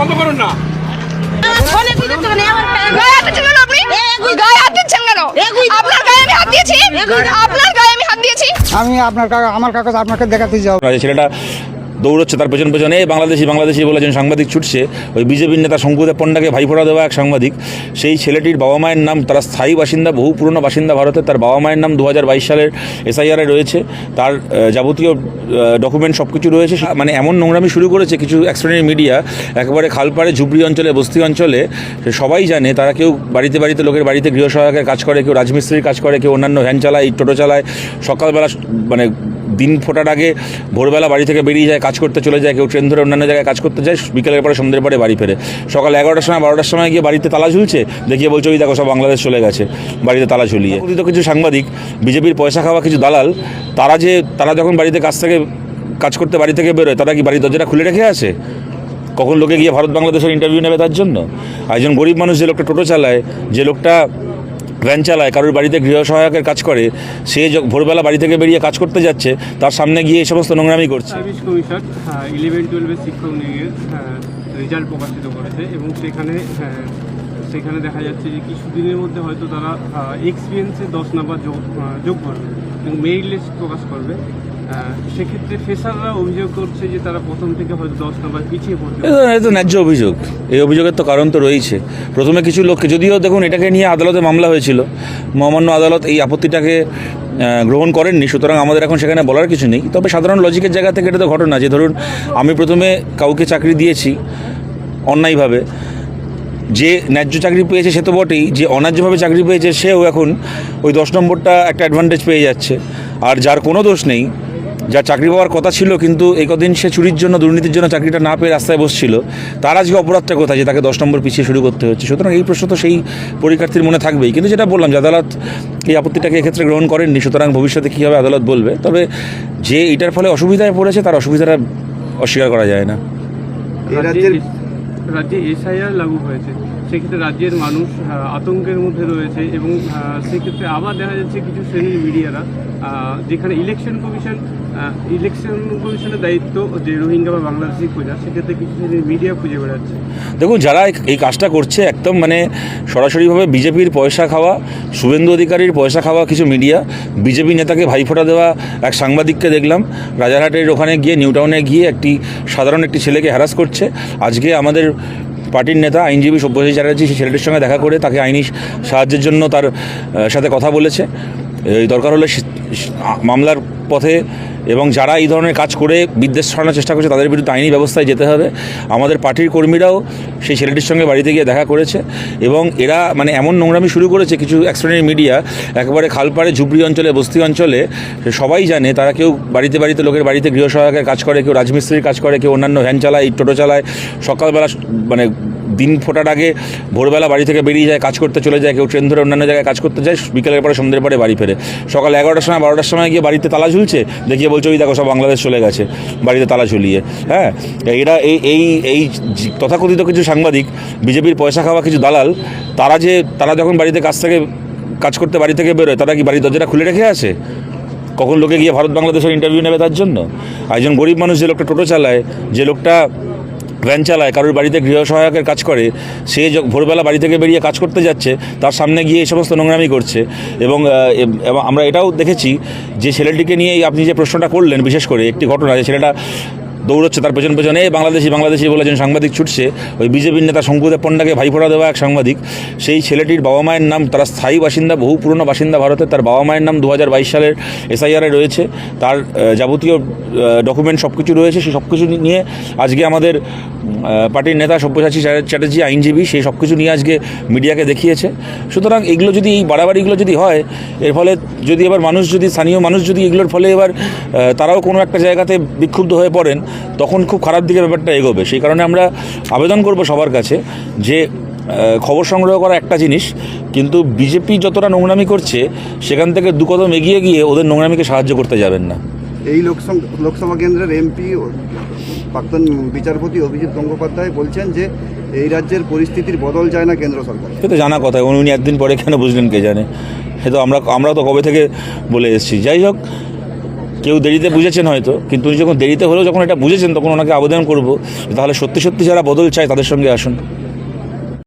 বন্ধ করুন না। আমি হাত দিয়েছি। আপনার কাগজ আমার কাগজ আপনাকে দেখাতে যাব। ছেলেটা দৌড়চ্ছে তার পেছন পেছনে, "এই বাংলাদেশি বাংলাদেশি বলে একজন সাংবাদিক ছুটছে, ওই বিজেপির নেতা শঙ্কুদেব পণ্ডাকে ভাইফোঁটা দেওয়া এক সাংবাদিক। সেই ছেলেটির বাবা মায়ের নাম, তারা স্থায়ী বাসিন্দা, বহু পুরনো বাসিন্দা ভারতের, তার বাবা মায়ের নাম দু হাজার বাইশ সালের এসআইআরে রয়েছে। তার যাবতীয় ডকুমেন্ট সব কিছু রয়েছে মানে এমন নোংরামি শুরু করেছে, কিছু এক্সপ্রেনের মিডিয়া, একেবারে খালপাড়ে ঝুপড়ি অঞ্চলে, বস্তি অঞ্চলে সবাই জানে, তারা কেউ বাড়িতে বাড়িতে লোকের বাড়িতে গৃহ সহায়কের কাজ করে, কেউ রাজমিস্ত্রির কাজ করে, কেউ অন্যান্য ভ্যান চালায়, টোটো চালায়, সকালবেলা মানে দিন ফোটার আগে ভোরবেলা বাড়ি থেকে বেরিয়ে যায়, কাজ করতে চলে যায়, কেউ ট্রেন ধরে অন্যান্য জায়গায় কাজ করতে যায়, বিকেলের পরে সন্ধ্যের পরে বাড়ি ফেরে। সকাল এগারোটার সময়, বারোটার সময় গিয়ে বাড়িতে তালা ঝুলছে, দেখিয়ে বলছে, ওই দেখো, সব বাংলাদেশ চলে গেছে। বাড়িতে তালা ঝুলিয়ে। কথিত কিছু সাংবাদিক, বিজেপির পয়সা খাওয়া কিছু দালাল, তারা যে, তারা যখন বাড়িতে কাজ থেকে, কাজ করতে বাড়ি থেকে বেরোয়, তারা কি বাড়ির দরজাটা খুলে রেখে আসে? কখন লোকে গিয়ে ভারত বাংলাদেশের ইন্টারভিউ নেবে তার জন্য? একজন গরিব মানুষ যে লোকটা টোটো চালায়, যে লোকটা ভ্যান চালায়, কারোর বাড়িতে গৃহ সহায়কের কাজ করে, সে ভোরবেলা বাড়ি থেকে বেরিয়ে কাজ করতে যাচ্ছে, তার সামনে গিয়ে এই সমস্ত নোংরামি করছে। ইলেভেন শিক্ষক নিয়ে রেজাল্ট প্রকাশিত করেছে এবং সেখানে সেখানে দেখা যাচ্ছে যে কিছুদিনের মধ্যে হয়তো তারা এক্সপিরিয়েন্সে দশ নাম্বার যোগ যোগ করবে এবং মেরিট লিস্ট প্রকাশ করবে। সেক্ষেত্রে ফেসাররা অভিযোগ করছে যে তারা প্রথম থেকে হয়তো দশ নাম্বার পিছিয়ে পড়বে এ তো- ন্যায্য অভিযোগ। এই অভিযোগের তো কারণ তো রয়েছে। প্রথমে কিছু লোককে যদিও দেখুন, এটাকে নিয়ে আদালতে মামলা হয়েছিল। মহামান্য আদালত এই আপত্তিটাকে গ্রহণ করেননি। সুতরাং আমাদের এখন সেখানে বলার কিছু নেই। তবে সাধারণ লজিকের জায়গা থেকে এটা তো ঘটনা যে, ধরুন, আমি প্রথমে কাউকে চাকরি দিয়েছি অন্যায়ভাবে। যে ন্যায্য চাকরি পেয়েছে সে তো বটেই। যে অন্যায্যভাবে চাকরি পেয়েছে সেও এখন ওই দশ নম্বরটা একটা অ্যাডভান্টেজ পেয়ে যাচ্ছে। আর যার কোনো দোষ নেই যার চাকরি পাওয়ার কথা ছিল, কিন্তু এই কদিন সে চুরির জন্য, দুর্নীতির জন্য চাকরিটা না পেয়ে রাস্তায় বসছিল। তার আজকে অপরাধটা কোথায়? যে তাকে দশ নম্বর পিছিয়ে শুরু করতে হচ্ছে। সুতরাং এই প্রশ্ন তো সেই পরীক্ষার্থীর মনে থাকবেই। কিন্তু যেটা বললাম, যে আদালত এই আপত্তিটাকে এক্ষেত্রে গ্রহণ করেননি, সুতরাং ভবিষ্যতে কী হবে আদালত বলবে। তবে যে এটার ফলে অসুবিধায় পড়েছে, তার অসুবিধাটা অস্বীকার করা যায় না। রাজ্যে এসআইআর লাগু হয়েছে। সেক্ষেত্রে রাজ্যের মানুষ আতঙ্কের মধ্যে রয়েছে এবং সেক্ষেত্রে আবার দেখা যাচ্ছে কিছু শ্রেণির মিডিয়ারা যেখানে ইলেকশন কমিশন ইলেকশন কমিশনের দায়িত্ব যে রোহিঙ্গা বা বাংলাদেশি খোঁজা সেক্ষেত্রে কিছু শ্রেণির মিডিয়া খুঁজে বেড়াচ্ছে। দেখুন, যারা এই- কাজটা করছে, একদম মানে সরাসরিভাবে বিজেপির পয়সা খাওয়া, শুভেন্দু অধিকারীর পয়সা খাওয়া কিছু মিডিয়া, বিজেপি নেতাকে ভাইফোঁটা দেওয়া এক সাংবাদিককে দেখলাম, রাজারহাটের ওখানে গিয়ে নিউ টাউনে গিয়ে একটি সাধারণ একটি ছেলেকে হ্যারাস করছে। আজকে আমাদের পার্টির নেতা, আইনজীবী সব্যসাচী চ্যাটার্জি সেই ছেলেটির সঙ্গে দেখা করে তাকে আইনি সাহায্যের জন্য তার সাথে কথা বলেছে। দরকার হলে মামলার পথে এবং যারা এই ধরনের কাজ করে বিদ্বেষ ছড়ানোর চেষ্টা করছে তাদের বিরুদ্ধে আইনি ব্যবস্থায় যেতে হবে। আমাদের পার্টির কর্মীরাও সেই ছেলেটির সঙ্গে বাড়িতে গিয়ে দেখা করেছে এবং এরা মানে এমন নোংরামি শুরু করেছে কিছু এক্সপ্রেনের মিডিয়া, একেবারে খালপাড়ে ঝুপড়ি অঞ্চলে, বস্তি অঞ্চলে, সবাই জানে তারা কেউ বাড়িতে বাড়িতে লোকের বাড়িতে গৃহ সহায়কের কাজ করে, কেউ রাজমিস্ত্রির কাজ করে, কেউ অন্যান্য ভ্যান চালায়, টোটো চালায়, সকালবেলা মানে দিন ফোটার আগে ভোরবেলা বাড়ি থেকে বেরিয়ে যায়, কাজ করতে চলে যায়, কেউ ট্রেন ধরে অন্যান্য জায়গায় কাজ করতে যায়, বিকেলের পরে সন্ধ্যের পরে বাড়ি ফেরে। সকাল এগারোটার সময়, বারোটার সময় গিয়ে বাড়িতে তালা ঝুলছে, দেখিয়ে বলছে, ওই দেখো, সব বাংলাদেশ চলে গেছে, বাড়িতে তালা ঝুলিয়ে। হ্যাঁ এরা এই এই এই তথাকথিত কিছু সাংবাদিক, বিজেপির পয়সা খাওয়া কিছু দালাল, তারা যে, তারা যখন বাড়িতে কাজ থেকে, কাজ করতে বাড়ি থেকে বেরোয়, তারা কি বাড়ির দরজাটা খুলে রেখে আসে? কখন লোকে গিয়ে ভারত বাংলাদেশের ইন্টারভিউ নেবে তার জন্য? একজন গরিব মানুষ যে লোকটা টোটো চালায়, যে লোকটা ভ্যান চালায়, কারোর বাড়িতে গৃহ সহায়কের কাজ করে, সে ভোরবেলা বাড়ি থেকে বেরিয়ে কাজ করতে যাচ্ছে, তার সামনে গিয়ে এই সমস্ত নোংরামি করছে। এবং আমরা এটাও দেখেছি যে ছেলেটিকে নিয়ে আপনি যে প্রশ্নটা করলেন, বিশেষ করে একটি ঘটনা, যে ছেলেটা দৌড়চ্ছে তার পেছন পেছনে "এই বাংলাদেশি বাংলাদেশি বলে একজন সাংবাদিক ছুটছে, ওই বিজেপির নেতা শঙ্কুদেব পণ্ডাকে ভাইফোঁটা দেওয়া এক সাংবাদিক। সেই ছেলেটির বাবা মায়ের নাম, তারা স্থায়ী বাসিন্দা, বহু পুরনো বাসিন্দা ভারতে, তার বাবা মায়ের নাম দু হাজার বাইশ সালের এসআইআরে রয়েছে। তার যাবতীয় ডকুমেন্ট সব কিছু রয়েছে, সেই সব কিছু নিয়ে আজকে আমাদের পার্টির নেতা সব্যসাচী চ্যাটার- চ্যাটার্জি আইনজীবী, সেই সব কিছু নিয়ে আজকে মিডিয়াকে দেখিয়েছে। সুতরাং এগুলো যদি, এই বাড়াবাড়িগুলো যদি হয়, এর ফলে যদি এবার মানুষ যদি, স্থানীয় মানুষ যদি এগুলোর ফলে এবার তারাও কোনো একটা জায়গাতে বিক্ষুব্ধ হয়ে পড়েন তখন খুব খারাপ দিকে ব্যাপারটা এগোবে। সেই কারণে আমরা আবেদন করব সবার কাছে যে খবর সংগ্রহ করা একটা জিনিস কিন্তু বিজেপি যতটা নোংরামি করছে সেখান থেকে দু কদম এগিয়ে গিয়ে ওদের নোংরামিকে সাহায্য করতে যাবেন না। এই লোকসং- লোকসভা কেন্দ্রের এমপি প্রাক্তন বিচারপতি অভিজিৎ গঙ্গোপাধ্যায় বলছেন যে এই রাজ্যের পরিস্থিতির বদল যায় না কেন্দ্র সরকার। সে তো জানা কথা উনি উনি একদিন পরে কেন বুঝলেন কে জানে? সে তো আমরা আমরা তো কবে থেকে বলে এসেছি। যাই হোক কেউ দেরিতে বুঝেছেন হয়তো, কিন্তু উনি যখন দেরিতে হলেও যখন এটা বুঝেছেন, তখন ওনাকে আবেদন করব, তাহলে সত্যি সত্যি যারা বদল চায় তাদের সঙ্গে আসুন।